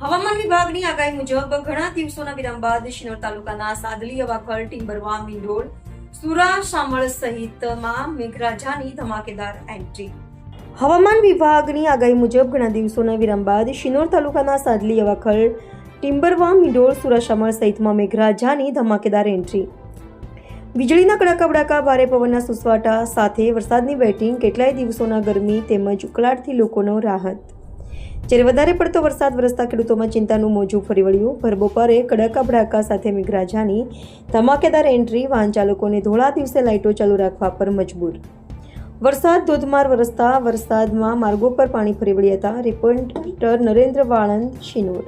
હવામાન વિભાગની આગાહી મુજબ ઘણા દિવસોના વિરામ બાદ શિનોર તાલુકાના સાદલી અવાખલ ટિમ્બરવા મીંડોળ, સુરા, શામળ સહિતમાં મેઘરાજાની ધમાકેદાર એન્ટ્રી. હવામાન વિભાગની આગાહી મુજબ ઘણા દિવસોના વિરામ બાદ શિનોર તાલુકાના સાદલી અવાખલ ટિમ્બરવા મીંડોળ સુરાશામળ સહિતમાં મેઘરાજાની ધમાકેદાર એન્ટ્રી. વીજળીના કડાકા બડાકા, ભારે પવનના સુસવાટા સાથે વરસાદની બેટિંગ કેટલાય દિવસોના ગરમી તેમજ ઉકળાટથી લોકોનો રાહત. જ્યારે વધારે પડતો વરસાદ વરસતા ખેડૂતોમાં ચિંતાનું મોજું ફરી વળ્યું. ભર બપોરે કડાકા ભડાકા સાથે મેઘરાજાની ધમાકેદાર એન્ટ્રી, વાહન ચાલકોને ધોળા દિવસે લાઇટો ચાલુ રાખવા પર મજબૂર. વરસાદ, ધોધમાર વરસતા વરસાદમાં માર્ગો પર પાણી ફરી વળ્યા હતા. રિપોર્ટર નરેન્દ્ર વાળંદ, શિનોર.